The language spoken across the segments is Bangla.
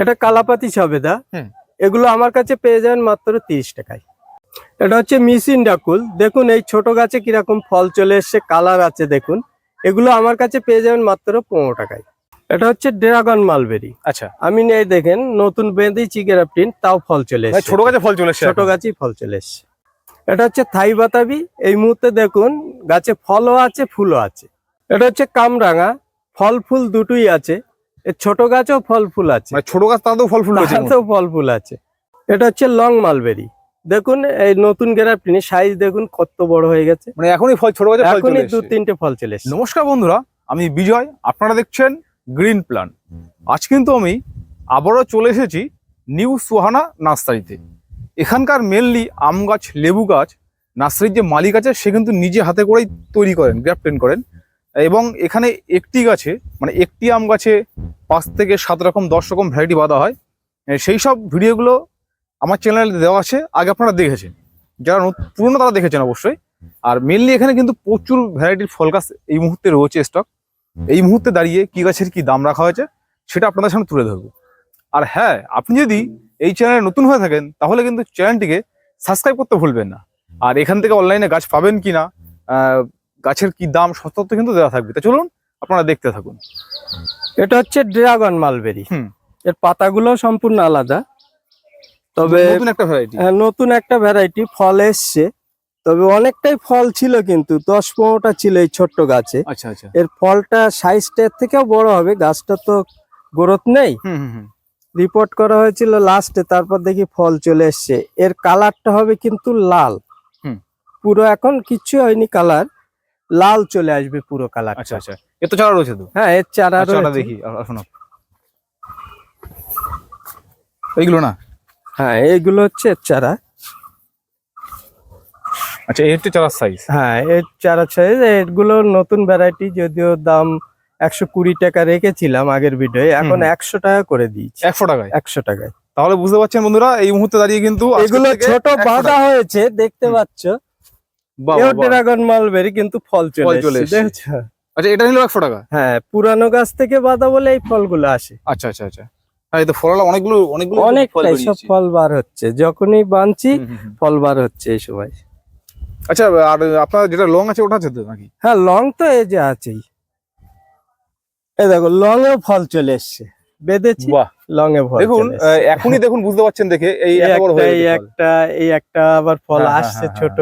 এটা কালাপাতি সবেদা এগুলো আমার কাছে পেয়ে যাবেন মাত্র তিরিশ টাকায়। এটা হচ্ছে মিসিন ডাকুল। দেখুন এই ছোট গাছে কীরকম ফল চলে এসছে কালার আছে দেখুন। এগুলো আমার কাছে পেয়ে যাবেন মাত্র পনেরো টাকায়। এটা হচ্ছে ড্রাগন মালবেরি। আচ্ছা। আমি এই দেখেন নতুন বেঁধেছি গ্রাফটিন তাও ফল চলে ভাই, এসছে। ছোট গাছে ফল চলে এসছে ছোট গাছেই ফল চলে এসছে। এটা হচ্ছে থাই বাতাবি। এই মুহূর্তে দেখুন গাছে ফলও আছে ফুলও আছে। এটা হচ্ছে কামরাঙা। ফল ফুল দুটোই আছে। ছোট গাছেও ফল ফুল আছে। মানে ছোট গাছ তাতেও ফল ফুল তাতেও ফল ফুল আছে। এটা হচ্ছে লং মালবেরি। দেখুন এই নতুন গ্রাফটিন সাইজ দেখুন কত বড় হয়ে গেছে। মানে এখনই ফল ছোট গাছে ফল এখনই দু তিনটে ফল চলে এসছে। নমস্কার বন্ধুরা আমি বিজয় আপনারা দেখছেন গ্রিন প্ল্যান আজ কিন্তু আমি আবারও চলে এসেছি নিউ সুহানা নার্সারিতে এখানকার মেনলি আম গাছ লেবু গাছ নার্সারির যে মালিক আছে সে কিন্তু নিজে হাতে করেই তৈরি করেন গ্রাফটেন করেন। এবং এখানে একটি গাছে মানে একটি আম গাছে পাঁচ থেকে সাত রকম, দশ রকম ভ্যারাইটি বাঁধা হয়। সেই সব ভিডিওগুলো আমার চ্যানেলে দেওয়া আছে, আগে আপনারা দেখেছেন। যারা পুরনো তারা দেখেছেন অবশ্যই। আর মেনলি এখানে কিন্তু প্রচুর ভ্যারাইটির ফল গাছ এই মুহূর্তে রয়েছে স্টক এই মুহূর্তে দাঁড়িয়ে কি গাছের কি দাম রাখা হয়েছে, সেটা আপনাদের সামনে তুলে ধরবো। আর হ্যাঁ আপনি যদি এই চ্যানেলে নতুন হয়ে থাকেন, তাহলে কিন্তু চ্যানেলটিকে সাবস্ক্রাইব করতে ভুলবেন না। আর এখান থেকে অনলাইনে গাছ পাবেন কি না গাছের কি দাম সত্য কিন্তু দেওয়া থাকবে। তা চলুন আপনারা দেখতে থাকুন। এটা হচ্ছে ড্রাগন মালবেরি। এর পাতাগুলো সম্পূর্ণ আলাদা। তবে নতুন একটা ভ্যারাইটি হ্যাঁ, নতুন একটা ভ্যারাইটি ফল এসছে। তবে অনেকটাই ফল ছিল কিন্তু দশ পনেরোটা ছিল এই ছোট্ট গাছে। আচ্ছা আচ্ছা। এর ফলটা সাইজটা এর থেকেও বড় হবে গাছটা তো গ্রোথ নেই। রিপোর্ট করা হয়েছিল লাস্টে তারপর দেখি ফল চলে এসছে। এর কালারটা হবে কিন্তু লাল। পুরো এখন কিচ্ছু হয়নি কালার লাল চলে আসবে পুরো কালার আচ্ছা আচ্ছা। এ তো চারা রয়েছে তো? হ্যাঁ এর চারা আচ্ছা রয়েছে। দেখি আপ। এইগুলো না? হ্যাঁ এইগুলো হচ্ছে এর চারা। আচ্ছা চারার সাইজ হ্যাঁ এর চারা সাইজ এগুলো নতুন ভ্যারাইটি যদিও দাম একশো কুড়ি টাকা রেখেছিলাম আগের ভিডিও এখন একশো টাকা করে দিয়েছি। একশো টাকায়? একশো টাকায়। তাহলে বুঝতে পারছেন বন্ধুরা এই মুহূর্তে দাঁড়িয়ে কিন্তু আজকের এগুলো ছোট বাঁধা হয়েছে দেখতে। পাচ্ছ। এও বাহ, বাহ। ড্রাগন মালবেরি কিন্তু ফল ফল চলে এসেছে। আচ্ছা এটা নিল একশো টাকা? হ্যাঁ পুরানো গাছ থেকে বলে এই ফলগুলো আসে। আচ্ছা আচ্ছা আচ্ছা। হ্যাঁ তো ফললা অনেকগুলো অনেকগুলো ফল সব ফল বার হচ্ছে। যখনই বানছি। ফল বার হচ্ছে এই সময়। আচ্ছা আর আপনার যেটা লং আছে ওটা আছে তো নাকি? হ্যাঁ লং তো এই যে আছেই। এই দেখো লং এও ফল চলে এসছে। বেঁধেছি লং এ ফল দেখুন। এখনই দেখুন বুঝতে পারছেন দেখে এই একটা এই একটা এই একটা আবার ফল হ্যাঁ, হ্যাঁ, আসছে ছোট।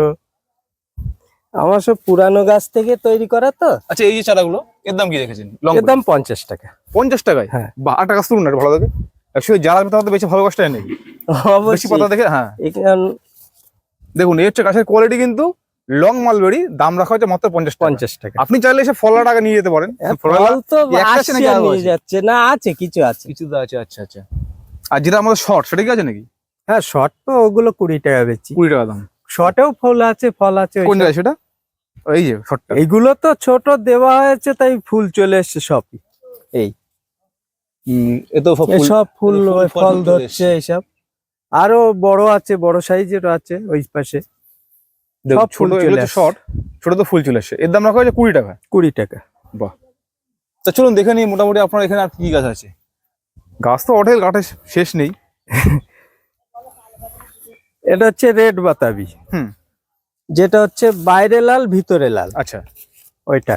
আমার সব পুরানো গাছ থেকে তৈরি করা তো। আচ্ছা এই যে চারাগুলো এর দাম কি রেখেছেন এর দাম পঞ্চাশ টাকা। পঞ্চাশ টাকায়? হ্যাঁ। বাহ আট টাকা শুনুন না ভালো দেখে অ্যাকচুয়ালি যারা পাতা বেশি ভালো গাছটা নাকি বেশি পাতা দেখে হ্যাঁ। দেখুন এই হচ্ছে গাছের কোয়ালিটি কিন্তু লং মালবেরি দাম রাখা হচ্ছে মাত্র পঞ্চাশ পঞ্চাশ টাকা। আপনি চাইলে এসে ফললা টাকা নিয়ে যেতে পারেন। ফল তো নিয়ে যাচ্ছে। না আছে কিছু আছে। কিছু তো আছে আচ্ছা আচ্ছা। আর যেটা আমাদের শর্ট সেটা কি আছে নাকি? হ্যাঁ শর্ট তো ওগুলো কুড়ি টাকা বেচি। কুড়ি টাকা দাম। শর্টেও ফুল আছে ফল আছে কোন। জায়গায় সেটা? এই যে শর্টটা এইগুলো তো ছোট দেওয়া হয়েছে তাই ফুল চলে এসছে সবই। এ তো এসব ফুল ফুল ধরছে এইসব। আরও বড় আছে বড় সাইজেরও আছে ওই পাশে। সব ফুল চলে শর্ট ছোট তো ফুল চলে আসছে। এর দাম রাখা হয়েছে কুড়ি টাকা। কুড়ি টাকা। বাহ। তা চলুন দেখে নিই মোটামুটি আপনার এখানে আর কি গাছ আছে? গাছ তো অঢেল গাঠে শেষ নেই। এটা হচ্ছে রেড বাতাবি। হুম। যেটা হচ্ছে বাইরে লাল ভিতরে লাল। আচ্ছা। ওইটা।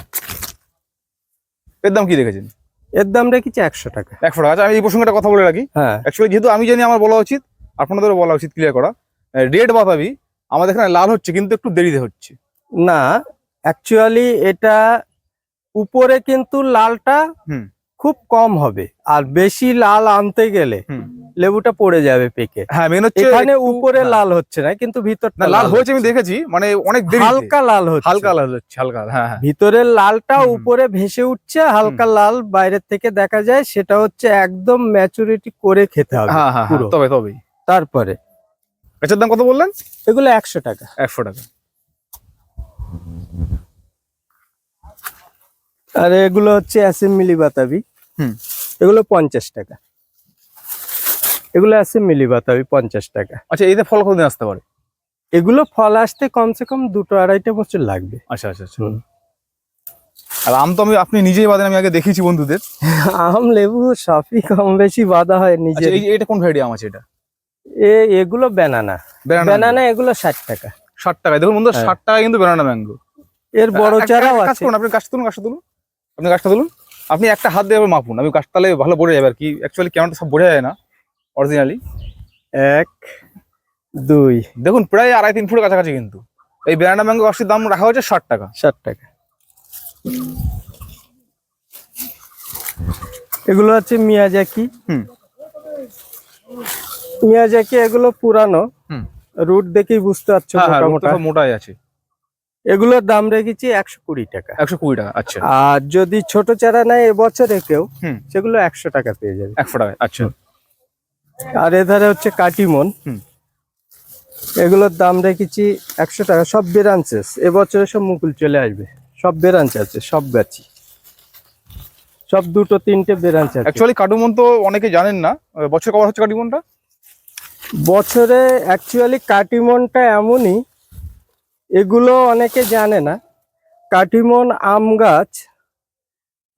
এর দাম কি রেখেছেন এর দাম রেখেছি একশো টাকা। একশো টাকা। আচ্ছা আমি এই প্রসঙ্গে একটা কথা বলে রাখি। হ্যাঁ। অ্যাকচুয়ালি যেহেতু আমি জানি আমার বলা উচিত আপনাদেরও বলা উচিত ক্লিয়ার করা। রেড বাতাবি আমাদের এখানে লাল হচ্ছে কিন্তু একটু দেরিতে হচ্ছে। না অ্যাকচুয়ালি এটা উপরে কিন্তু লালটা হুম। খুব কম হবে। আর বেশি লাল আনতে গেলে হুম। লেবুটা পড়ে যাবে পেকে। হ্যাঁ মেন হচ্ছে এখানে উপরে হ্যাঁ। লাল হচ্ছে না কিন্তু ভিতরটা লাল হয়েছে আমি দেখেছি মানে অনেক হালকা লাল হচ্ছে। হালকা লাল হচ্ছে হালকা হ্যাঁ হ্যাঁ। ভিতরের লালটা উপরে ভেসে উঠছে হালকা লাল বাইরের থেকে দেখা যায় সেটা হচ্ছে একদম ম্যাচুরিটি করে খেতে হবে হ্যাঁ তবে তবেই। তারপরে। গাছের দাম কত বললেন? এগুলো একশো টাকা। একশো টাকা। আর এগুলো হচ্ছে অ্যাসেম্বলি বাতাবি। হুম। এগুলো পঞ্চাশ টাকা। এগুলো অ্যাসেম্বলি বাতাবি পঞ্চাশ টাকা। আচ্ছা এতে ফল কতদিন আসতে পারে? এগুলো ফল আসতে কমসে কম দুটো আড়াইটা বছর লাগবে। আচ্ছা আচ্ছা আচ্ছা। আর আম তো আমি আপনি নিজেই বাদেন আমি আগে দেখিয়েছি বন্ধুদের। আম লেবু সবই কম বেশি বাঁধা হয় আচ্ছা নিজে এটা কোন ভ্যারাইটি আম আছে এটা? এ এগুলো বেনানা বেনানা এগুলো ষাট টাকা। ষাট টাকায়। দেখুন বন্ধু হ্যাঁ। ষাট টাকায় কিন্তু বেনানা ম্যাঙ্গো এর বড় চারাও আছে। আপনি গাছটা তুলুন গাছটা তুলুন। আপনি গাছটা তুলুন। আপনি একটা হাত দিয়ে মাপুন। আমি গাছ তাহলে ভালো বোঝা যাবে আর কি। অ্যাকচুয়ালি ক্যামেরাটা সব বোঝা যায় না। অরিজিনালি এক দুই। দেখুন প্রায় আড়াই তিন ফুটের কাছাকাছি কিন্তু। এই বেনানা ম্যাঙ্গো গাছটির দাম রাখা হয়েছে ষাট টাকা। ষাট টাকা। এগুলো আছে মিয়াজাকি। হুম। মিয়াজাকি এগুলো পুরানো। হুম। রুট দেখেই বুঝতে পারছ হ্যাঁ হ্যাঁ মোটা মোটা মোটাই আছে। এগুলোর দাম রেখেছি একশো কুড়ি টাকা। একশো কুড়ি টাকা আচ্ছা। আর যদি ছোট চারা নেয় এবছরে কেউ সেগুলো একশো টাকা পেয়ে যাবে। একশো টাকা আচ্ছা। আর এধারে হচ্ছে কাটিমন। হুম। এগুলোর দাম রেখেছি একশো টাকা সব বেরাঞ্চেস। এবছরে সব মুকুল চলে আসবে। সব বেরাঞ্চ আছে সব গাছি। সব দুটো তিনটে বেরাঞ্চ আছে। অ্যাকচুয়ালি কাটুমন তো অনেকে জানেন না। বছর কবার হচ্ছে কাটুমনটা? বছরে অ্যাকচুয়ালি কাটিমনটা এমনই এগুলো অনেকে জানে না। কাটিমন আম গাছ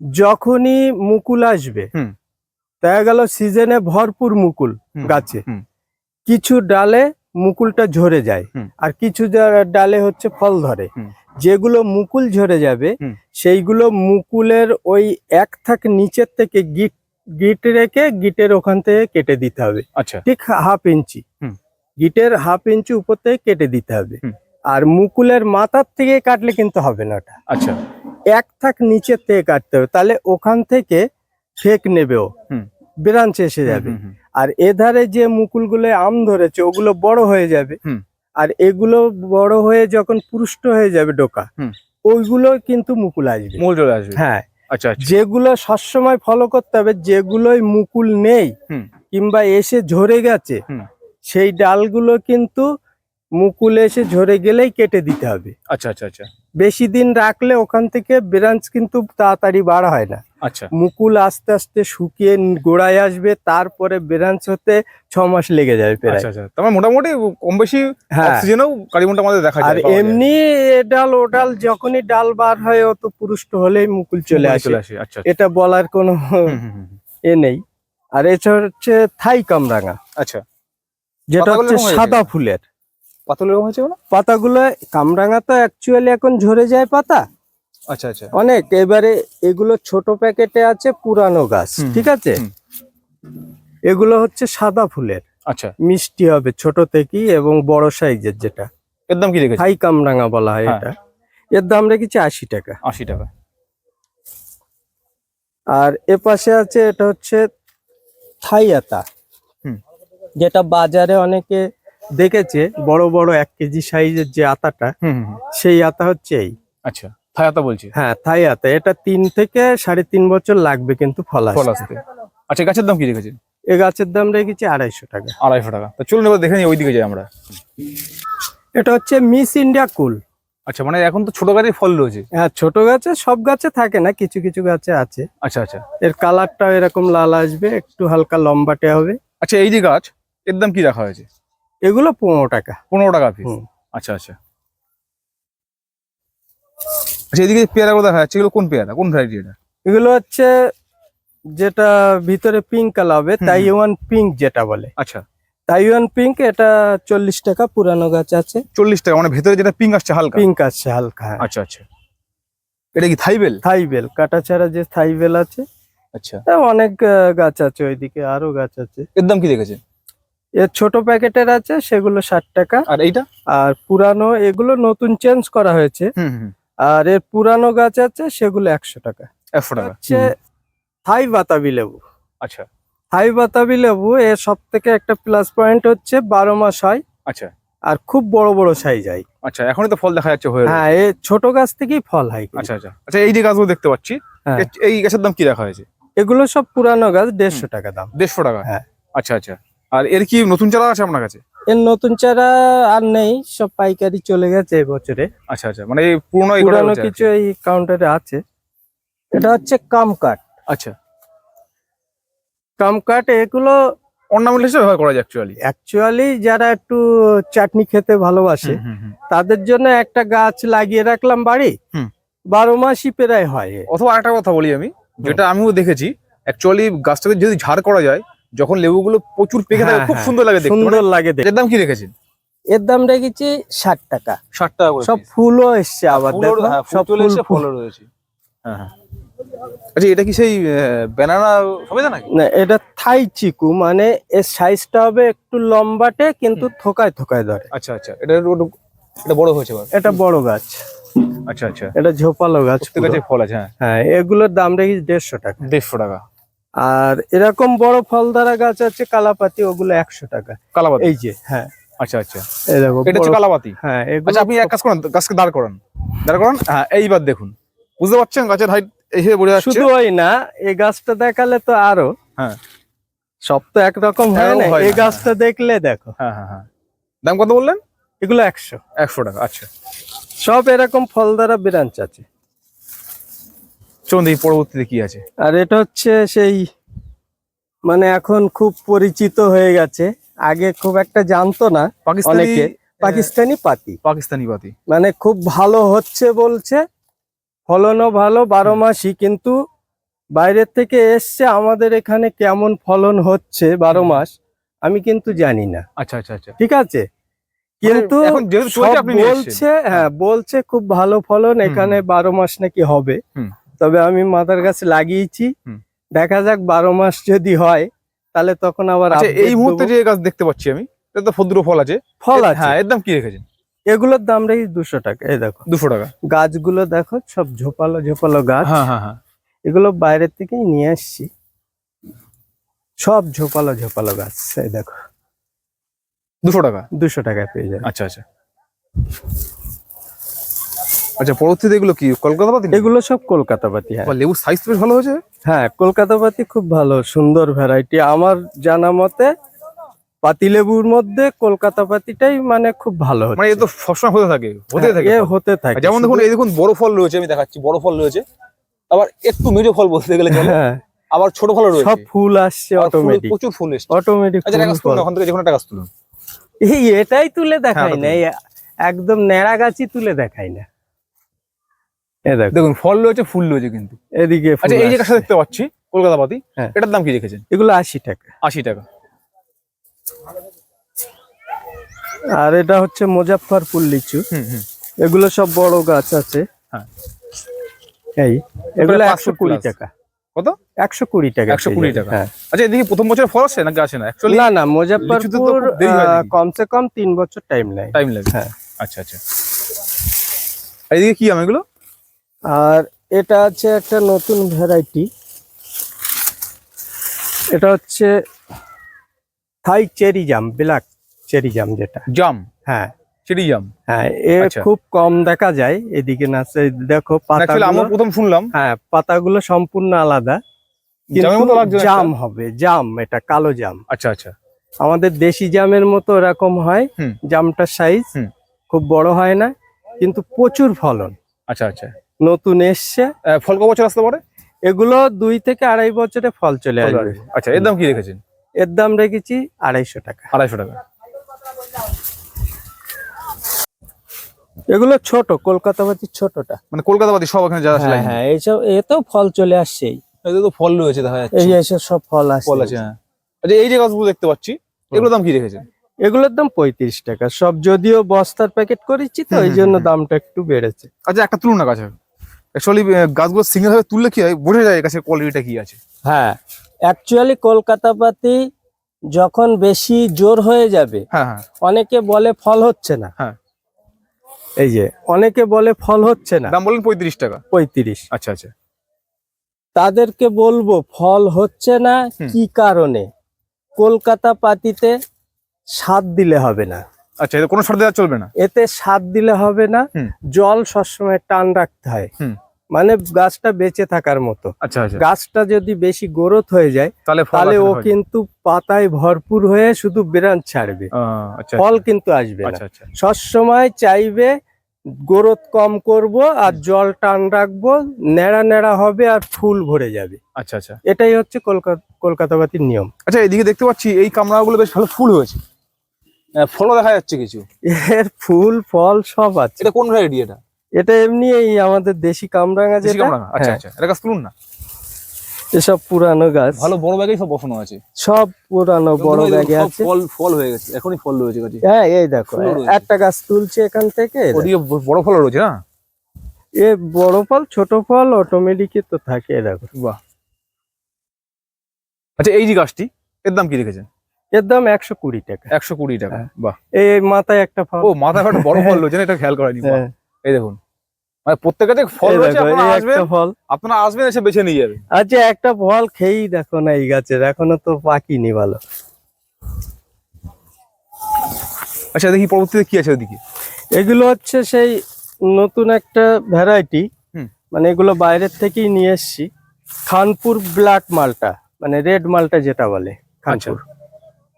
যখনই মুকুল আসবে হুম। দেখা গেল সিজনে ভরপুর মুকুল গাছে। কিছু ডালে মুকুলটা ঝরে যায় আর কিছু ডালে হচ্ছে ফল ধরে। যেগুলো মুকুল ঝরে যাবে সেইগুলো মুকুলের ওই এক থাক নিচের থেকে গিট গিট রেখে গিটের ওখান থেকে কেটে দিতে হবে। আচ্ছা। ঠিক হাফ ইঞ্চি। গিটের হাফ ইঞ্চি উপর থেকে কেটে দিতে হবে। আর মুকুলের মাথার থেকে কাটলে কিন্তু হবে না ওটা। আচ্ছা। এক থাক নিচের থেকে কাটতে হবে। তাহলে ওখান থেকে ফেক নেবেও। হুম। ব্রাঞ্চ এসে যাবে। আর এধারে যে মুকুলগুলো আম ধরেছে ওগুলো বড় হয়ে যাবে। আর এগুলো বড় হয়ে যখন পুষ্ট হয়ে যাবে ডোকা ওইগুলো কিন্তু মুকুল আসবে। মূল চলে আসবে। হ্যাঁ। আচ্ছা আচ্ছা। যেগুলো সবসময় ফলো করতে হবে যেগুলোই মুকুল নেই কিংবা এসে ঝরে গেছে সেই ডালগুলো কিন্তু মুকুল এসে ঝরে গেলেই কেটে দিতে হবে। আচ্ছা আচ্ছা আচ্ছা। বেশি দিন রাখলে ওখান থেকে ব্রাঞ্চ কিন্তু তাড়াতাড়ি বাড়া হয় না। আচ্ছা। মুকুল আস্তে আস্তে শুকিয়ে গোড়ায় আসবে তারপরে ব্রাঞ্চ হতে ছ মাস লেগে যাবে প্রায়। আচ্ছা আচ্ছা। তার মানে মোটামুটি কম বেশি হ্যাঁ। অক্সিজেনও কারিমনটা আমাদের দেখা যায় আর এমনি ডাল ও ডাল যখনই ডাল বার হয় অত পুরুষ্ট হলেই মুকুল চলে আসে। আচ্ছা এটা বলার কোনো। এ নেই। আর এছাড়া হচ্ছে থাই কামরাঙা। আচ্ছা। যেটা হচ্ছে সাদা ফুলের। এরকম হয়েছে পাতাগুলো কামরাঙা তো অ্যাকচুয়ালি এখন ঝরে যায় পাতা। আচ্ছা আচ্ছা। অনেক এবারে এগুলো ছোট প্যাকেটে আছে পুরানো গাছ ঠিক আছে? এগুলো হচ্ছে সাদা ফুলের। আচ্ছা। মিষ্টি হবে ছোট থেকেই এবং বড় সাইজের যেটা। এর দাম কি রেখেছে থাই কামরাঙা বলা হয় হ্যাঁ। এটা। এর দাম রেখেছি আশি টাকা। আশি টাকা। আর এ পাশে আছে এটা হচ্ছে থাই আতা। হুম। যেটা বাজারে অনেকে দেখেছে বড় বড় এক কেজি সাইজের যে আতাটা। সেই আতা হচ্ছে এই। আচ্ছা। থায়াতা বলছি? হ্যাঁ থাই এটা তিন থেকে সাড়ে তিন বছর লাগবে কিন্তু ফল ফল আসতে। আচ্ছা গাছের দাম কি রেখেছে এ গাছের দাম রেখেছি আড়াইশো টাকা। আড়াইশো টাকা। তো চলুন এবার দেখে নিই ওইদিকে যাই আমরা। এটা হচ্ছে মিস ইন্ডিয়া কুল। আচ্ছা মানে এখন তো ছোট গাছের ফল রয়েছে। হ্যাঁ ছোট গাছে সব গাছে থাকে না কিছু কিছু গাছে আছে। আচ্ছা আচ্ছা। এর কালারটাও এরকম লাল আসবে একটু হালকা লম্বাটে হবে। আচ্ছা এই যে গাছ এর দাম কি রাখা হয়েছে? এগুলো পনেরো টাকা। পনেরো টাকা পিস আচ্ছা আচ্ছা। আচ্ছা এদিকে যে পেয়ারাগুলো দেখা যাচ্ছে এগুলো কোন পেয়ারা? কোন ভ্যারাইটি এটা? এগুলো হচ্ছে যেটা ভিতরে পিঙ্ক কালার হবে। তাইওয়ান পিঙ্ক যেটা বলে। আচ্ছা। তাইওয়ান পিঙ্ক এটা চল্লিশ টাকা পুরানো গাছ আছে। চল্লিশ টাকা মানে ভেতরে যেটা পিঙ্ক আসছে হালকা? পিঙ্ক আছে হালকা হ্যাঁ। আচ্ছা আচ্ছা। এটা কি থাইবেল থাইবেল কাটা ছাড়া যে থাইবেল আছে আচ্ছা। অনেক গাছ আছে ওইদিকে আরও গাছ আছে। এর দাম কি রেখেছে এর ছোট প্যাকেটের আছে সেগুলো ষাট টাকা। আর এইটা? আর পুরানো এগুলো নতুন চেঞ্জ করা হয়েছে। হুম হুম। আর এর পুরানো গাছ আছে সেগুলো একশো টাকা। একশো টাকা। হচ্ছে থাই বাতাবি লেবু। আচ্ছা। থাই বাতাবি লেবু এর সব থেকে একটা প্লাস পয়েন্ট হচ্ছে বারো মাস হয়। আচ্ছা। আর খুব বড় বড় সাইজ হয়। আচ্ছা এখনই তো ফল দেখা যাচ্ছে হয়ে হ্যাঁ এ ছোট গাছ থেকেই ফল হয় আচ্ছা আচ্ছা। আচ্ছা এই যে গাছগুলো দেখতে পাচ্ছি হ্যাঁ। এই গাছের দাম কি রাখা হয়েছে? এগুলো সব পুরানো গাছ দেড়শো টাকা দাম। দেড়শো টাকা? হ্যাঁ। আচ্ছা আচ্ছা। আর এর কি নতুন চারা আছে আপনার কাছে? এর নতুন চারা আর নেই সব পাইকারি চলে গেছে এবছরে আচ্ছা আচ্ছা মানে পুরনো পুরানো। কিছু এই কাউন্টারে আছে। এটা হচ্ছে কামকাট আচ্ছা। কামকাট এগুলো অর্নামেন্ট হিসেবে ব্যবহার করা যায় অ্যাকচুয়ালি অ্যাকচুয়ালি যারা একটু চাটনি খেতে ভালোবাসে তাদের জন্য একটা গাছ লাগিয়ে রাখলাম বাড়ি। বারো মাসই প্রায় হয়। অথবা একটা কথা বলি আমি যেটা আমিও দেখেছি। অ্যাকচুয়ালি গাছটাকে যদি ঝাড় করা যায় যখন লেবুগুলো প্রচুর পেকে থাকে হ্যাঁ, খুব হ্যাঁ, সুন্দর লাগে মানে সুন্দর লাগে এর দাম কি রেখেছেন? এর দাম রেখেছি ষাট টাকা। ষাট টাকা সব ফুলও এসছে আবার সব ফুল ফুল। রয়েছে। হ্যাঁ হ্যাঁ। আচ্ছা এটা কি সেই ব্যানানা নাকি? না এটা থাই চিকু মানে এর সাইজটা হবে একটু লম্বাটে কিন্তু থোকায় থোকায় ধরে। আচ্ছা আচ্ছা এটা এটা বড় হয়েছে এটা বড় গাছ। আচ্ছা আচ্ছা। এটা ঝোপালো গাছ গাছে ফল আছে হ্যাঁ। হ্যাঁ এগুলোর দাম রেখেছি দেড়শো টাকা। দেড়শো টাকা। আর এরকম বড় ফলদারা গাছ আছে কালাপাতি ওগুলো একশো টাকা। কালাপাতি? এই যে হ্যাঁ। আচ্ছা আচ্ছা। এই দেখো এটা হচ্ছে কালাপাতি? হ্যাঁ আচ্ছা আপনি এক কাজ করেন গাছকে দাঁড় করান। দাঁড় করান? হ্যাঁ এইবার দেখুন। বুঝতে পারছেন? গাছের হাইট এইভাবে বোঝা যাচ্ছে? শুধু ওই না এই গাছটা দেখালে তো আরও। হ্যাঁ। সব তো একরকম হয় এরকম না হয় এই গাছটা দেখলে দেখো। হ্যাঁ হ্যাঁ হ্যাঁ। দাম কত বললেন? এগুলো একশো। একশো টাকা আচ্ছা। সব এরকম ফলদারা ব্রাঞ্চ আছে। চলুন দেখি পরবর্তীতে কি আছে? আর এটা হচ্ছে সেই মানে এখন খুব পরিচিত হয়ে গেছে। আগে খুব একটা জানতো না পাকিস্তানি অনেকে। পাকিস্তানি পাতি। পাকিস্তানি পাতি। মানে খুব ভালো হচ্ছে বলছে ফলনও ভালো বারো মাসই কিন্তু বাইরের থেকে এসছে আমাদের এখানে কেমন ফলন হচ্ছে বারো মাস আমি কিন্তু জানি না। আচ্ছা আচ্ছা আচ্ছা। ঠিক আছে? কিন্তু মানে এসছেন। বলছে হ্যাঁ বলছে খুব ভালো ফলন এখানে বারো মাস নাকি হবে। তবে আমি মাথার গাছে লাগিয়েছি। দেখা যাক বারো মাস যদি হয় তাহলে তখন আবার আচ্ছা এই মুহূর্তে যে গাছ দেখতে পাচ্ছি আমি এটা তো ফদ্র ফল আছে। ফল আছে। হ্যাঁ এর দাম কি রেখেছেন? এগুলোর দাম রেখে দুশো টাকা এই দেখো। দুশো টাকা। গাছগুলো দেখো সব ঝোপালো ঝোপালো গাছ। হ্যাঁ হ্যাঁ হ্যাঁ। এগুলো বাইরের থেকেই নিয়ে আসছি। সব ঝোপালো ঝোপালো গাছ এই দেখো। দুশো টাকা? দুশো টাকায় পেয়ে যাবে। আচ্ছা আচ্ছা। আচ্ছা পরবর্তীতে এগুলো কি কলকাতা পাতি এগুলো সব কলকাতা পাতি হ্যাঁ। বা লেবুর সাইজ বেশ ভালো হয়েছে। হ্যাঁ কলকাতা পাতি খুব ভালো সুন্দর ভ্যারাইটি আমার জানা মতে পাতিলেবুর মধ্যে কলকাতা পাতিটাই মানে খুব ভালো মানে এ তো সবসময় হতে থাকে হতে হ্যাঁ, থাকে এ হতে থাকে যেমন দেখুন এই দেখুন বড় ফল রয়েছে আমি দেখাচ্ছি বড় ফল রয়েছে। আবার একটু মেজো ফল বলতে গেলে হ্যাঁ। আবার ছোট ফল রয়েছে। সব ফুল আসছে অটোমেটিক প্রচুর ফুল এসছে। অটোমেটিক আচ্ছা গাছ তুলুন ওখান থেকে যে কোনো একটা গাছ তুলুন। এই এটাই তুলে দেখাই হ্যাঁ, না এই একদম ন্যাড়া গাছই তুলে দেখাই না। দেখুন ফল রয়েছে ফুল রয়েছে কিন্তু। এদিকে আচ্ছা এই যে। দেখতে পাচ্ছি কলকাতা পাতি হ্যাঁ। এটার দাম কি রেখেছেন? এগুলো আশি টাকা। আশি টাকা। আর এটা হচ্ছে মুজাফফরপুর লিচু। এগুলো সব বড় গাছ আছে। হ্যাঁ। এই এগুলো একশো কুড়ি টাকা। কত? একশো কুড়ি টাকা 120 পেয়ে যাবে, টাকা। হ্যাঁ। আচ্ছা এদিকে প্রথম বছর ফল আসে নাকি আসে না? না? কমসে কম তিন বছর টাইম নেয় টাইম লাগে। হ্যাঁ। আচ্ছা আচ্ছা। এদিকে কি আম এগুলো? আর এটা আছে একটা নতুন ভ্যারাইটি এটা হচ্ছে থাই চেরি জাম ব্ল্যাক চেরি জাম যেটা। জাম হ্যাঁ। চেরি জাম হ্যাঁ এ আচ্ছা। খুব কম দেখা যায় এদিকে না দেখো পাতাগুলো আমরা প্রথম শুনলাম। হ্যাঁ পাতাগুলো সম্পূর্ণ আলাদা। জাম হবে জাম এটা কালো জাম আচ্ছা আচ্ছা। আমাদের দেশি জামের মতো এরকম হয়। জামটার সাইজ খুব বড় হয় না কিন্তু প্রচুর ফলন। আচ্ছা আচ্ছা। নতুন এসছে। ফল ক বছর আসতে পারে? এগুলো দুই থেকে আড়াই বছরে ফল চলে আসবে। আচ্ছা এর দাম কি রেখেছেন? এর দাম রেখেছি আড়াইশো টাকা। আড়াইশো টাকা। এগুলো ছোট কলকাতা বাতির ছোটটা। মানে কলকাতা বাদী সব এখানে যা আছে হ্যাঁ হ্যাঁ এইসব এতেও ফল চলে আসছেই। তো ফল রয়েছে দেখা যাচ্ছে। এই এসব সব ফল আসছে। ফল আছে হ্যাঁ। আচ্ছা এই যে গাছগুলো দেখতে পাচ্ছি এগুলোর দাম কি রেখেছেন? এগুলোর দাম পঁয়ত্রিশ টাকা। সব যদিও বস্তার প্যাকেট করেছি তো ওই জন্য দামটা একটু বেড়েছে। আচ্ছা একটা তুলনা না গাছের অ্যাকচুয়ালি গাছগুলো সিঙ্গেল ভাবে তুললে কি হয়? বোঝা যায় গাছের কোয়ালিটিটা কি আছে। হ্যাঁ অ্যাকচুয়ালি কলকাতা পাতি যখন বেশি জোর হয়ে যাবে হ্যাঁ হ্যাঁ। অনেকে বলে ফল হচ্ছে না। হ্যাঁ। এই যে অনেকে বলে ফল হচ্ছে না। দাম বললেন পঁয়ত্রিশ টাকা। পঁয়ত্রিশ। আচ্ছা আচ্ছা। তাদেরকে বলব ফল হচ্ছে না কি কারণে? কলকাতা পাতিতে স্বাদ দিলে হবে না। আচ্ছা কোনো সার দেওয়া চলবে না? এতে স্বাদ দিলে হবে না। জল সবসময় টান রাখতে হয়। মানে গাছটা বেঁচে থাকার মতো। আচ্ছা আচ্ছা। গাছটা যদি বেশি গ্রোথ হয়ে যায় তাহলে ফল ও কিন্তু পাতায় ভরপুর হয়ে শুধু বেরান ছাড়বে। আচ্ছা ফল কিন্তু আসবে না। আচ্ছা আচ্ছা। সবসময় চাইবে গ্রোথ কম করব আর জল টান রাখব নেড়া নেড়া হবে আর ফুল ভরে যাবে। আচ্ছা আচ্ছা। এটাই হচ্ছে কলকাতা কলকাতাবাতির নিয়ম। আচ্ছা এদিকে দেখতে পাচ্ছি এই কামরাগুলো বেশ ভালো ফুল হয়েছে। আহ, ফলও দেখা যাচ্ছে কিছু। এর ফুল ফল সব আছে। এটা কোন ভ্যারাইটি এটা? এটা এমনি এই আমাদের দেশি কামরাঙা দেশি যেটা। কামরাঙা? আচ্ছা হ্যাঁ, আচ্ছা। এটা গাছ তুলুন না? এসব পুরানো গাছ। ভালো বড় ব্যাগেই সব বসানো আছে। সব পুরানো বড় এগুলো ব্যাগে সব আছে। ফল ফল হয়ে গেছে। এখনই ফল রয়েছে গাছে। হ্যাঁ এই দেখো ফুলও রয়েছে। একটা গাছ তুলছে এখান থেকে ওদিকে ব- বড় ফল রয়েছে না? এ বড় ফল ছোট ফল অটোমেটিকই তো থাকে এই দেখো। বাহ। আচ্ছা এই যে গাছটি এর দাম কি রেখেছেন? এর দাম একশো কুড়ি টাকা। একশো কুড়ি টাকা হ্যাঁ। বাহ। এই মাথায় একটা ফল। ও মাথায় একটা বড় ফল রয়েছে না, এটা খেয়াল করেনি বাহ, হ্যাঁ, এই দেখুন মানে প্রত্যেক গাছে ফল এই রয়েছে আপনারা আসবেন ফল। আপনারা আসবেন এসে বেছে নিয়ে যাবেন। আচ্ছা একটা ফল খেয়েই দেখো না এই গাছের এখনও তো পাকিনি ভালো। আচ্ছা দেখি পরবর্তীতে কি আছে ওদিকে? এগুলো হচ্ছে সেই নতুন একটা ভ্যারাইটি। মানে এগুলো বাইরের থেকেই নিয়ে এসছি। খানপুর ব্ল্যাক মালটা মানে রেড মালটা যেটা বলে খানপুর।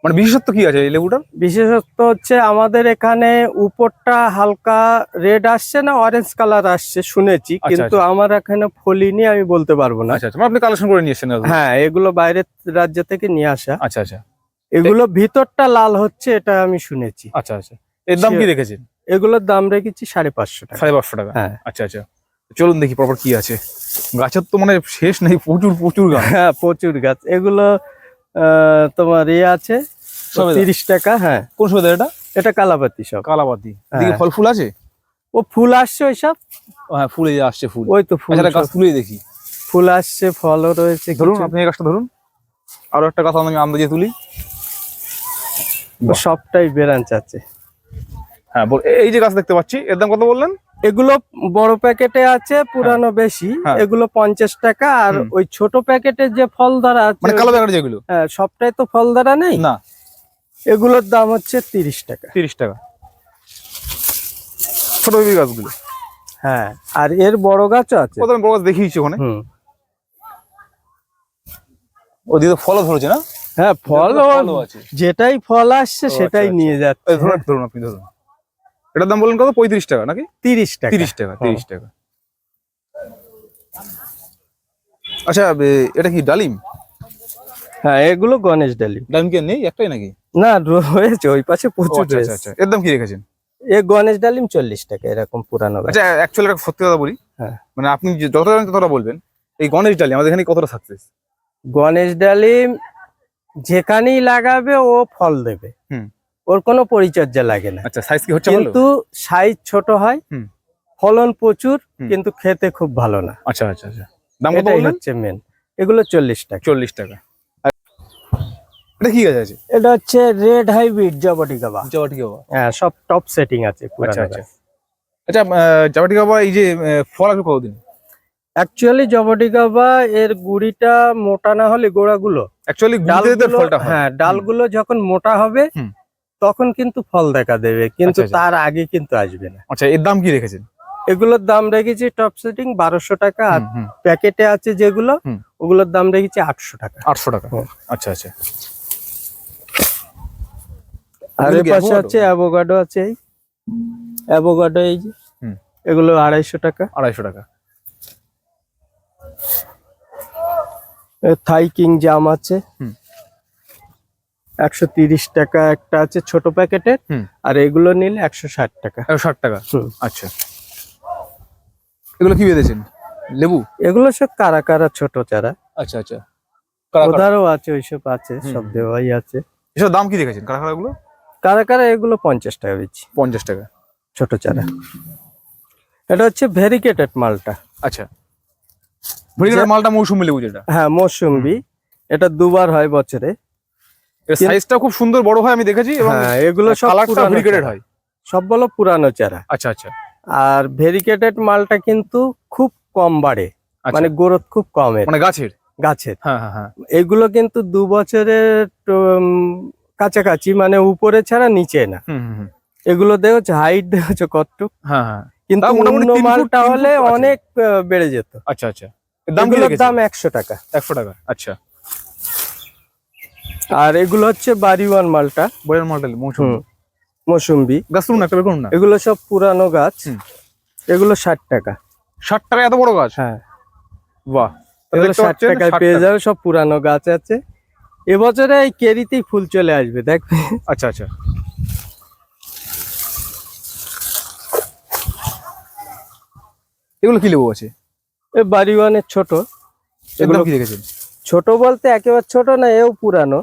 মানে বিশেষত্ব কি আছে এই লেবুটার? বিশেষত্ব হচ্ছে আমাদের এখানে উপরটা হালকা রেড আসছে না অরেঞ্জ কালার আসছে শুনেছি। আচ্ছা, কিন্তু আমার এখানে ফলিনি আমি বলতে পারব না। আচ্ছা আচ্ছা। মানে আপনি কালেকশন করে নিয়েছেন হ্যাঁ এগুলো বাইরের রাজ্য থেকে নিয়ে আসা। আচ্ছা আচ্ছা। এগুলো ভিতরটা লাল হচ্ছে এটা আমি শুনেছি। আচ্ছা আচ্ছা। এর দাম কি রেখেছেন? এগুলোর দাম রেখেছি সাড়ে পাঁচশো টাকা। সাড়ে পাঁচশো টাকা? হ্যাঁ। আচ্ছা আচ্ছা। চলুন দেখি পরপর কি আছে। গাছের তো মানে শেষ নেই প্রচুর প্রচুর গাছ। হ্যাঁ প্রচুর গাছ। এগুলো আহ, তোমার ইয়ে আছে? তিরিশ টাকা হ্যাঁ। কোন সুবিধা এটা? এটা কালাপাতি সব। কালাপাতি। হ্যাঁ। ফল ফুল আছে? ও ফুল আসছে ওইসব? ও হ্যাঁ ফুলে আসছে ফুল। ওই তো ফুল আচ্ছা গাছ সব। তুলেই দেখি। ফুল আসছে ফলও রয়েছে ধরুন আপনি এই গাছটা ধরুন। আরও একটা গাছ আমি আন্দাজে তুলি। সবটাই বেরাঞ্চ আছে। হ্যাঁ এই যে গাছ দেখতে পাচ্ছি এর দাম কত বললেন? এগুলো বড় প্যাকেটে আছে পুরানো বেশি। হ্যাঁ। এগুলো পঞ্চাশ টাকা আর ওই ছোট প্যাকেটের যে ফল দ্বারা আছে মানে কালো ব্যাগের যেগুলো? হ্যাঁ সবটাই তো ফল দ্বারা নেই? না। এগুলোর দাম হচ্ছে তিরিশ টাকা। তিরিশ টাকা। ছোট বেবি গাছগুলো? হ্যাঁ আর এর বড় গাছও আছে। আমি বড় গাছ দেখিয়েছি ওখানে? হুম। ওদিকে তো ফলও ধরেছে না? হ্যাঁ ফল যেটাই ফল আসছে সেটাই আচ্ছা, নিয়ে যাচ্ছে। এই ধরুন ধরুন আপনি ধরুন। এটার দাম বললেন কত? পঁয়ত্রিশ টাকা নাকি? তিরিশ টাকা। তিরিশ টাকা তিরিশ টাকা। আচ্ছা এটা কি ডালিম? হ্যাঁ এগুলো গণেশ ডালি ডালিম কি নেই? একটাই নাকি? না রয়েছে ওই পাশে প্রচুর আচ্ছা আচ্ছা রয়েছে। আচ্ছা। এর দাম কি রেখেছেন? এ গণেশ ডালিম চল্লিশ টাকা এরকম পুরানো আচ্ছা অ্যাকচুয়ালি একটা সত্যি কথা বলি। হ্যাঁ। মানে আপনি যতটা ততটা বলবেন। এই গণেশ ডালিম আমাদের এখানে কতটা সাকসেস গণেশ ডালিম যেখানেই লাগাবে ও ফল দেবে। হুম। ওর কোনো পরিচর্যা লাগে না। আচ্ছা সাইজ কি হচ্ছে কিন্তু সাইজ ছোট হয় ফলন প্রচুর কিন্তু খেতে খুব ভালো না। আচ্ছা আচ্ছা আচ্ছা। দাম কত হচ্ছে মেন এগুলো চল্লিশ টাকা। চল্লিশ টাকা। এটা কি গাছ আছে? এটা হচ্ছে রেড হাইব্রিড জবটি গাবা জাবাটি গাবা হ্যাঁ সব টপ সেটিং আছে আচ্ছা আচ্ছা। আচ্ছা জাবাটি গাবা এই যে ফল আসবে কতদিন? অ্যাকচুয়ালি জবটি গাবা এর গুড়িটা মোটা না হলে গোড়াগুলো। অ্যাকচুয়ালি ফলটা হয়। হ্যাঁ ডালগুলো যখন মোটা হবে তখন কিন্তু ফল দেখা দেবে কিন্তু আচ্ছা, আচ্ছা। তার আগে কিন্তু আসবে না। আচ্ছা এর দাম কি রেখেছেন? এগুলোর দাম রেখেছি টপ সেটিং বারোশো টাকা আর প্যাকেটে আছে যেগুলো ওগুলোর দাম রেখেছি আটশো টাকা। আটশো টাকা। আচ্ছা আচ্ছা। আর এর পাশে আছে অ্যাভোগাডো আছে। এই অ্যাভোগাডো এই যে এগুলো আড়াইশো টাকা। আড়াইশো টাকা। থাই কিং জাম আছে। একশো তিরিশ টাকা একটা আছে ছোট প্যাকেটের। আর এগুলো নিলে একশো ষাট টাকা। ষাট টাকা? আচ্ছা। এগুলো কি বেঁধেছেন? লেবু? এগুলো সব কারা কারা ছোট চারা। আচ্ছা আচ্ছা। কারা? আছে ওইসব আছে সব দেওয়াই আছে। এসব দাম কি দেখেছেন? কারা কারা গুলো কারা কারা এগুলো পঞ্চাশ টাকা দিচ্ছি। পঞ্চাশ টাকা। ছোট চারা। এটা হচ্ছে ভেরিকেটেড মালটা। আচ্ছা। ভেরিকেটের মালটা মৌসুমি লেবু যেটা? হ্যাঁ মৌসুম্বি এটা দুবার হয় বছরে। এর সাইজটা খুব সুন্দর বড় হয় আমি দেখেছি এবং হ্যাঁ এগুলো সব ভেরিকেটেড হয়। সব বলো পুরানো চারা। আচ্ছা আচ্ছা। আর ভেরিকেটেড মালটা কিন্তু খুব কম বাড়ে। আচ্ছা। মানে গ্রোথ খুব কমের মানে গাছের? গাছের। হ্যাঁ হ্যাঁ হ্যাঁ। এগুলো কিন্তু দু বছরের কাছাকাছি মানে উপরে ছাড়া নিচে না। এগুলো দেখছ হাইট দেখছ কতটুক। হ্যাঁ হ্যাঁ। কিন্তু অন্য মালটা হলে অনেক বেড়ে যেত। আচ্ছা আচ্ছা। এর দাম একশো টাকা। একশো টাকা আচ্ছা। আর এগুলো হচ্ছে বাড়িওয়ান মালটা। বয়ার মডেল মৌসুমি। মৌসুম্বি গাছ তুলুন একটা না। এগুলো সব পুরানো গাছ। এগুলো ষাট টাকা। ষাট টাকা এত বড় গাছ? হ্যাঁ। বাহ। এগুলো ষাট টাকায় পেয়ে যাবে সব পুরানো গাছ আছে। এবছরে এই কেরিতেই ফুল চলে আসবে দেখবে আচ্ছা আচ্ছা। এগুলো কি লেবু আছে? এ বাড়িওয়ানের ছোট। এগুলো কি রেখেছেন ছোট বলতে একেবারে ছোট না এও পুরানো।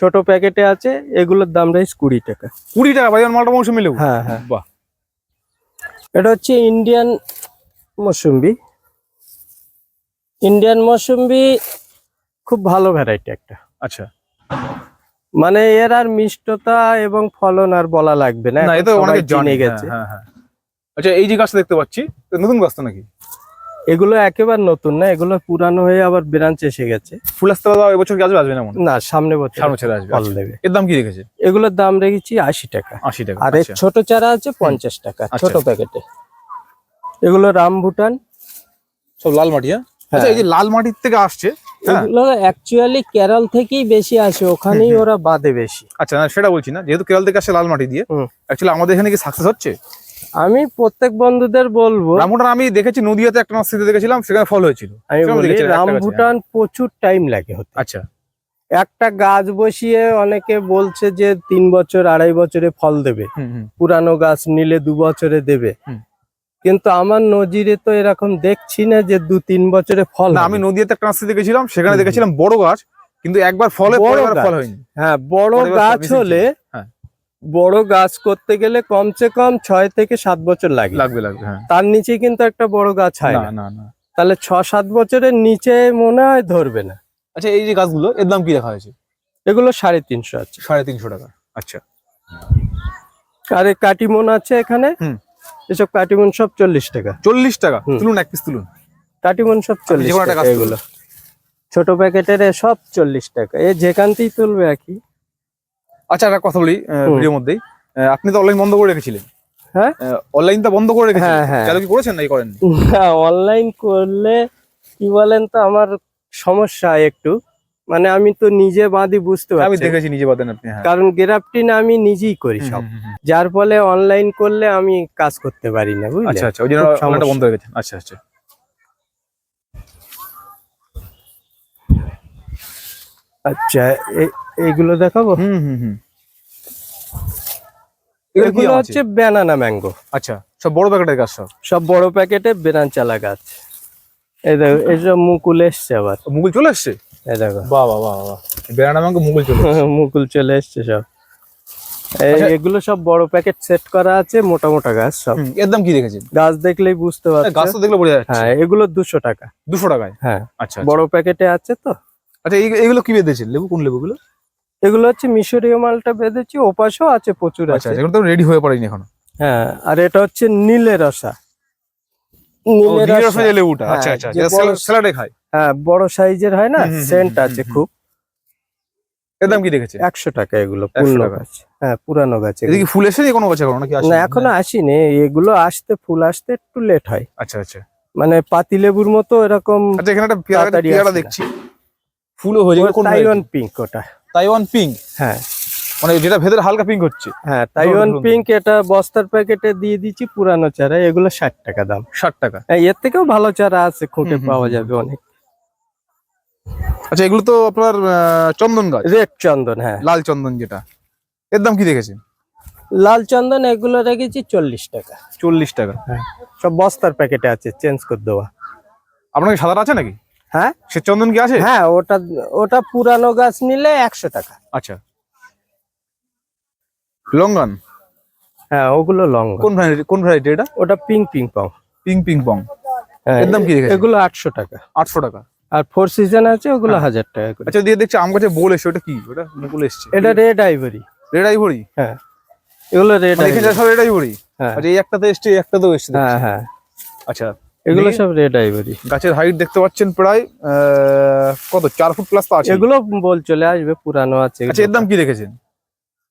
ছোট প্যাকেটে আছে এগুলোর দাম রয়েছে কুড়ি টাকা। কুড়ি টাকা বাড়িওয়ান মালটা মৌসুমি লেবু? হ্যাঁ হ্যাঁ। বাহ। এটা হচ্ছে ইন্ডিয়ান মৌসুম্বি ইন্ডিয়ান মৌসুম্বি খুব ভালো ভ্যারাইটি একটা। আচ্ছা। মানে এর আর মিষ্টতা এবং ফলন আর বলা লাগবে না এটা অনেকে চিনে গেছে। হ্যাঁ হ্যাঁ। আচ্ছা এই যে গাছটা দেখতে পাচ্ছি নতুন গাছ তো নাকি? এগুলো একেবারে নতুন না এগুলো পুরানো হয়ে আবার ব্রাঞ্চ এসে গেছে। ফুল আসতে পারবে এবছর কি আসবে আসবে না মনে না সামনে বছর সামনে ছেড়ে আসবে ফল আচ্ছা। দেবে। এর দাম কি রেখেছে? এগুলোর দাম রেখেছি আশি টাকা। আশি টাকা আর এর আচ্ছা। ছোট চারা আছে পঞ্চাশ টাকা আচ্ছা। ছোট প্যাকেটে এগুলো রাম ভুটান সব লাল মাটি হ্যাঁ। আচ্ছা এই যে লাল মাটির থেকে আসছে হ্যাঁ। এগুলো অ্যাকচুয়ালি কেরল থেকেই বেশি আসে ওখানেই ওরা বাদে বেশি। আচ্ছা না সেটা বলছি না যেহেতু কেরল থেকে লাল মাটি দিয়ে। অ্যাকচুয়ালি আমাদের এখানে কি সাকসেস হচ্ছে? আমি প্রত্যেক বন্ধুদের বলব রামভুটান আমি দেখেছি নদীয়াতে একটা নার্সারিতে দেখেছিলাম সেখানে ফল হয়েছিল। আমি সেরকম বলি দেখেছি, একটা রাম গাছে, ভুটান প্রচুর টাইম লাগে হতে। আচ্ছা। একটা গাছ বসিয়ে অনেকে বলছে যে তিন বছর আড়াই বছরে ফল দেবে। পুরানো গাছ নিলে দু বছরে দেবে। কিন্তু আমার নজিরে তো এরকম দেখছি না যে দু তিন বছরে ফল আমি নদীয়াতে একটা নার্সারিতে গেছিলাম সেখানে দেখেছিলাম বড় গাছ কিন্তু একবার ফলে। ফল হয়নি। হ্যাঁ বড় গাছ হলে হ্যাঁ। বড় গাছ করতে গেলে কমসে কম ছয় থেকে সাত বছর লাগে। লাগবে লাগবে হ্যাঁ। তার নিচে কিন্তু একটা বড় গাছ হয় না না তাহলে ছ সাত বছরের নিচে মনে হয় ধরবে না। আচ্ছা এই যে গাছগুলো এর দাম কি রাখা হয়েছে? এগুলো সাড়ে তিনশো আছে। সাড়ে তিনশো টাকা। আচ্ছা। আর কাটিমন আছে এখানে? হুম। এসব কাটিমন সব চল্লিশ টাকা। চল্লিশ টাকা। তুলুন এক পিস তুলুন। কাটিমন সব চল্লিশ টাকা এগুলো। ছোট প্যাকেটের সব চল্লিশ টাকা। এ যেখানতেই তুলবে একই আচ্ছা একটা কথা বলি ভিডিওর মধ্যেই। আপনি তো অনলাইন বন্ধ করে রেখেছিলেন। হ্যাঁ? অনলাইনটা বন্ধ করে রেখেছিলেন। হ্যাঁ, হ্যাঁ। চালু কি করেছেন নাকি করেন না অনলাইন করলে কি বলেন তো আমার সমস্যা একটু। মানে আমি তো নিজে বাঁধি বুঝতে আমি দেখেছি নিজে বাদেন আপনি হ্যাঁ। কারণ গ্রাফটিন আমি নিজেই করি সব। যার ফলে অনলাইন করলে আমি কাজ করতে পারি না বুঝলে আচ্ছা আচ্ছা ওই জন্য খুব অনলাইনটা সমস্যা। বন্ধ আচ্ছা আচ্ছা। আচ্ছা এইগুলো দেখাবো? হুম হুম হুম। এগুলো? হচ্ছে ব্যানানা ম্যাঙ্গো আচ্ছা সব বড় প্যাকেটের গাছ সব? সব বড় প্যাকেটে বেনাঞ্চালা গাছ। এই দেখো এইসব মুকুল এসছে আবার। মুকুল চলে এসছে এই দেখো। বাহ বাহ বাহ বাহ। বেড়ানা মাঙ্গো মুকুল চলে এসছে। মুকুল চলে এসছে সব। আচ্ছা। এগুলো সব বড় প্যাকেট সেট করা আছে মোটা মোটা গাছ সব। হুম, এর দাম কি রেখেছেন গাছ দেখলেই বুঝতে গাছ তো দেখলে বোঝা যাচ্ছে। হ্যাঁ এগুলো দুশো টাকা। দুশো টাকায়? হ্যাঁ। আচ্ছা আচ্ছা। বড় প্যাকেটে আছে তো। আচ্ছা এইগুলো কি বেঁধেছেন? লেবু কোন লেবুগুলো? এগুলো হচ্ছে মিশরীয় মালটা বেঁধেছি ওপাশেও আছে প্রচুর আচ্ছা আছে। এগুলো তো রেডি হয়ে পড়েনি এখনও। হ্যাঁ আর এটা হচ্ছে নীলের রসা। নীলের রসা লেবুটা। হ্যাঁ, আচ্ছা আচ্ছা স্যালাডে খায়। হ্যাঁ বড় সাইজের হয় না? সেন্ট আছে খুব। এর দাম কি একশো টাকা এগুলো 100 গাছ। হ্যাঁ পুরানো গাছ এদিকে ফুল কোনো গাছে এখনও নাকি আসেনি? না এখনও আসেনি। এগুলো আসতে ফুল আসতে একটু লেট হয়। আচ্ছা আচ্ছা। মানে পাতি লেবুর মতো এরকম আচ্ছা এখানে একটা পেয়ারা পেয়ারা দেখছি। ফুলও হয়ে তাইওয়ান পিঙ্ক ওটা। তাইওয়ান পিঙ্ক হ্যাঁ। মানে যেটা ভেতরে হালকা পিঙ্ক হচ্ছে। হ্যাঁ তাইওয়ান পিঙ্ক এটা বস্তার প্যাকেটে দিয়ে দিচ্ছি পুরানো চারা। এগুলো ষাট টাকা দাম। ষাট টাকা। হ্যাঁ, এর থেকেও ভালো চারা আছে খুঁটে পাওয়া যাবে অনেক। আচ্ছা এগুলো তো আপনার চন্দন গাছ। রেড চন্দন হ্যাঁ। লাল চন্দন যেটা। এর দাম কি রেখেছেন লাল চন্দন এগুলো রেখেছি চল্লিশ টাকা। চল্লিশ টাকা। হ্যাঁ সব বস্তার প্যাকেটে আছে চেঞ্জ করে দেওয়া। আপনার সাদা আছে নাকি? হ্যাঁ। সে চন্দন কি আছে? হ্যাঁ ওটা ওটা পুরানো গাছ নিলে একশো টাকা। আচ্ছা। লঙ্গন? হ্যাঁ ওগুলো লং কোন ভ্যারাইটি কোন ভ্যারাইটি এটা? ওটা ping ping pong. Ping ping pong. হ্যাঁ, এর দাম কি? এগুলো আটশো টাকা। আটশো টাকা। আর ফোর সিজন আছে ওগুলো হ্যাঁ। হাজার টাকা করে। আচ্ছা দিয়ে দেখছি আম গাছে বোল এসছে ওটা কি? ওটা মুকুল এসছে। এটা রেড আইভরি রেড আইভরি হ্যাঁ। এগুলো রেড মানে এখানে সব রেড আইভরি হ্যাঁ। আচ্ছা এই একটাতে এসছে এই একটাতেও এসছে। হ্যাঁ হ্যাঁ। আচ্ছা এগুলো সব রেড আইভরি গাছের হাইট দেখতে পাচ্ছেন প্রায় কত? চার ফুট প্লাস তো আছে এগুলো বল চলে আসবে পুরানো আছে আচ্ছা এর দাম কি রেখেছেন?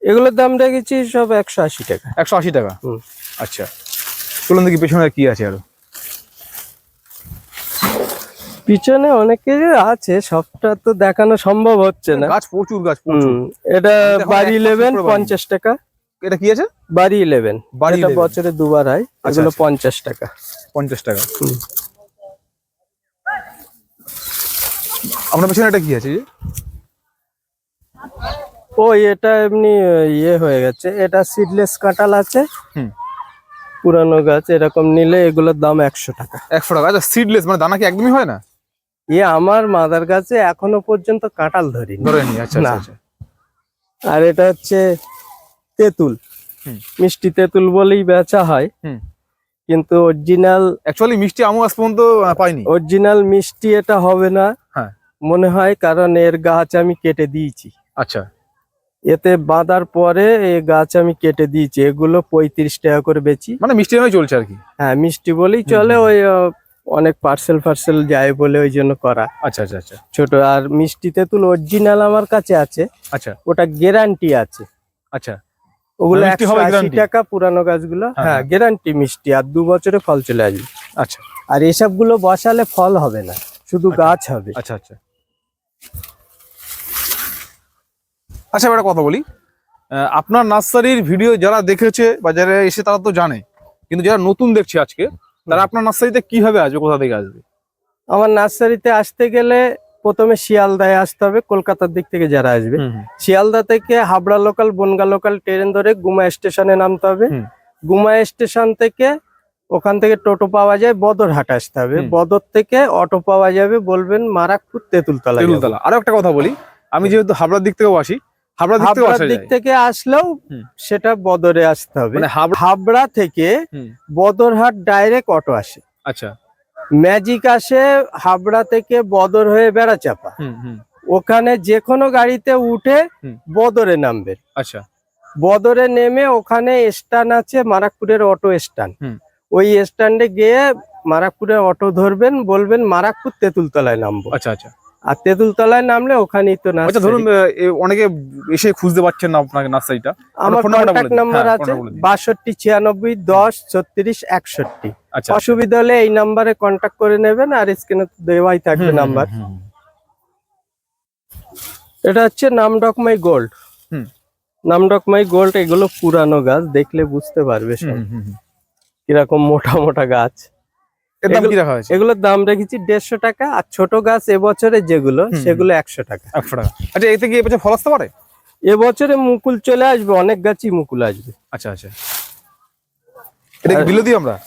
এগুলোর দাম রেখেছি সব একশো আশি টাকা। একশো আশি টাকা। হুম। আচ্ছা চলুন দেখি পেছনে কি আছে আরও। পিছনে অনেকে আছে সবটা তো দেখানো সম্ভব হচ্ছে না। গাছ প্রচুর গাছ প্রচুর। এটা বাড়ি ইলেভেন। পঞ্চাশ টাকা। এটা কি আছে? বাড়ি ইলেভেন বাড়ি এটা 11 বছরে দুবার হয় আচ্ছা, এগুলো আচ্ছা। পঞ্চাশ টাকা। পঞ্চাশ টাকা। আপনার পেছনে এটা কি আছে ও এটা এমনি ইয়ে হয়ে গেছে। এটা সিডলেস কাঁঠাল আছে। পুরানো গাছ এরকম নিলে এগুলোর দাম একশো টাকা। একশো টাকা। আচ্ছা সিডলেস মানে দানা কি একদমই হয় না? এ আমার মাদার কাছে এখনও পর্যন্ত কাঁঠাল ধরিনি। ধরে নি আচ্ছা না। আচ্ছা। আর এটা হচ্ছে তেঁতুল। মিষ্টি তেঁতুল বলেই বেচা হয়। কিন্তু অরিজিনাল অ্যাকচুয়ালি মিষ্টি আমও আজ পর্যন্ত পাইনি। অরিজিনাল মিষ্টি এটা হবে না। হ্যাঁ। মনে হয় কারণ এর গাছ আমি কেটে দিয়েছি। আচ্ছা। এতে বাঁধার পরে এই গাছ আমি কেটে দিয়েছি। এগুলো পঁয়ত্রিশ টাকা করে বেচি। মানে মিষ্টি চলছে আর কি। হ্যাঁ মিষ্টি বলেই চলে ওই অনেক পার্সেল ফার্সেল যায় বলে ওই জন্য করা। আচ্ছা আচ্ছা আচ্ছা। ছোট আর মিষ্টি তেঁতুল অরিজিনাল আমার কাছে আছে। আচ্ছা। ওটা গ্যারান্টি আছে। আচ্ছা। ওগুলো মিষ্টি একশো আশি টাকা পুরানো গাছগুলো। হ্যাঁ, হ্যাঁ গ্যারান্টি মিষ্টি আর দু বছরে ফল চলে আসবে। আচ্ছা। আর এসবগুলো বসালে ফল হবে না শুধু গাছ হবে। আচ্ছা আচ্ছা। আচ্ছা একটা কথা বলি। আপনার নার্সারির ভিডিও যারা দেখেছে বা যারা এসে তারা তো জানে। কিন্তু যারা নতুন দেখছে আজকে তারা আপনার নার্সারিতে কীভাবে আসবে? কোথা থেকে আসবে? আমার নার্সারিতে আসতে গেলে প্রথমে শিয়ালদায় আসতে হবে কলকাতার দিক থেকে যারা আসবে। শিয়ালদা থেকে Habra local Bongaon local train ধরে গুমা স্টেশনে নামতে হবে। গুমা স্টেশন থেকে ওখান থেকে টোটো পাওয়া যায় বদরহাট আসতে হবে। বদর থেকে অটো পাওয়া যাবে বলবেন মারাকপুর তেঁতুলতলা যাব। তেলুতলা আরও একটা কথা বলি। আমি যেহেতু হাবড়ার দিক থেকেও আসি হাবড়ার দিক থেকে আসলেও সেটা বদরে আসতে হবে। মানে হাবড়া হাবড়া থেকে বদরহাট ডাইরেক্ট অটো আসে। আচ্ছা। ম্যাজিক আসে হাবড়া থেকে বদর হয়ে বেড়াচাপা। ওখানে যে কোনো গাড়িতে উঠে বদরে নামবে। আচ্ছা। বদরে নেমে ওখানে স্ট্যান্ড আছে মারাকপুরের অটো স্ট্যান্ড। ওই স্ট্যান্ডে গিয়ে মারাকপুরের অটো ধরবেন বলবেন মারাকপুর তেঁতুলতলায় নামবো। আচ্ছা আচ্ছা। আর তেঁতুলতলায় নামলে ওখানেই তো না আচ্ছা ধরুন অনেকে এসে খুঁজতে পারছেন না আপনাকে নার্সারিটা। আমার কন্ট্যাক্ট নাম্বার আছে। বাষট্টি ছিয়ানব্বই দশ ছত্রিশ একষট্টি। আচ্ছা অসুবিধা হলে এই নাম্বারে কন্ট্যাক্ট করে নেবেন আর স্ক্রিনে দেওয়াই থাকবে নাম্বার। এটা হচ্ছে নামডকমাই গোল্ড। নামডকমাই গোল্ড এগুলো পুরানো গাছ দেখলে বুঝতে পারবে। কীরকম মোটা মোটা গাছ। দাম কি রাখা হয়েছে? এগুলোর দাম রেখেছি দেড়শো টাকা আর ছোট গাছ এবছরে যেগুলো সেগুলো একশো টাকা। একশো টাকা। আচ্ছা এতে কি এবছর ফল আসতে পারে? এবছরে মুকুল চলে আসবে অনেক গাছই মুকুল আসবে। আচ্ছা আচ্ছা। এটা কি আর- আমরা?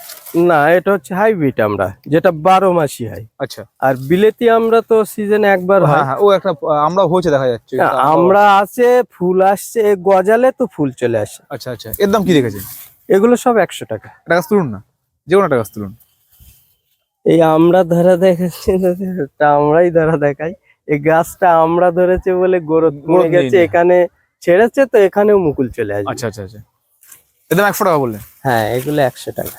না এটা হচ্ছে হাইব্রিড আমরা যেটা বারো মাসি হয়। আচ্ছা। আর বিলেতি আমরা তো সিজনে একবার হয়। হ্যাঁ ও একটা আমরা হয়েছে দেখা যাচ্ছে। আমরা আছে ফুল আসছে গজালে তো ফুল চলে আসে। আচ্ছা আচ্ছা। এর দাম কি রেখেছেন? এগুলো সব একশো টাকা। গাছ তুলুন না যে কোনো গাছ তুলুন। এই আমরা ধরা দেখাচ্ছি আমরাই ধরা দেখাই। এই গাছটা আমরা ধরেছে বলে কমে গেছে এখানে ছেড়েছে তো এখানেও মুকুল চলে আসবে। আচ্ছা আচ্ছা আচ্ছা। একশো টাকা বললেন। হ্যাঁ এগুলো একশো টাকা।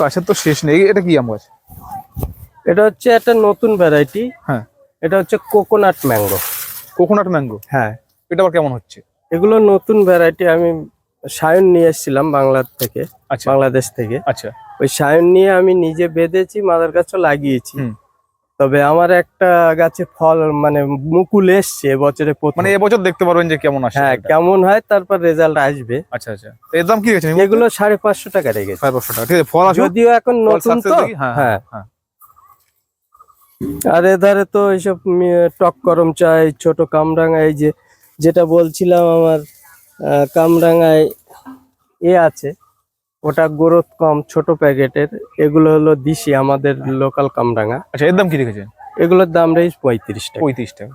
গাছের তো শেষ নেই এটা কি আম গাছ? এটা হচ্ছে একটা নতুন ভ্যারাইটি। হ্যাঁ। এটা হচ্ছে কোকোনাট ম্যাঙ্গো। Coconut mango? হ্যাঁ। এটা আবার কেমন হচ্ছে? এগুলো নতুন ভ্যারাইটি আমি সায়ন নিয়ে এসেছিলাম বাংলা থেকে আচ্ছা। বাংলাদেশ থেকে। আচ্ছা। ওই সায়ন নিয়ে আমি নিজে বেঁধেছি মাদার গাছও লাগিয়েছি। তবে আমার একটা গাছে ফল মানে মুকুল এসছে এবছরে মানে এবছর দেখতে পারবেন যে কেমন আসে হ্যাঁ কেমন হয় তারপর রেজাল্ট আসবে। আচ্ছা আচ্ছা। এর দাম কি রেখেছেন এগুলো সাড়ে পাঁচশো টাকা রেখেছে। সাড়ে পাঁচশো টাকা। ঠিক আছে ফল যদিও এখন নতুন তো হ্যাঁ হ্যাঁ হ্যাঁ। আর এধারে তো এইসব টক করম চাই ছোট কামরাঙা এই যে যেটা বলছিলাম আমার কামরাঙায় এ আছে। ওটা গ্রোথ কম ছোট প্যাকেটের। এগুলো হলো দিশি আমাদের লোকাল কামরাঙ্গা আচ্ছা এর দাম কি রেখেছেন? এগুলোর দাম রেঞ্জ পঁয়ত্রিশ টাকা। পঁয়ত্রিশ টাকা।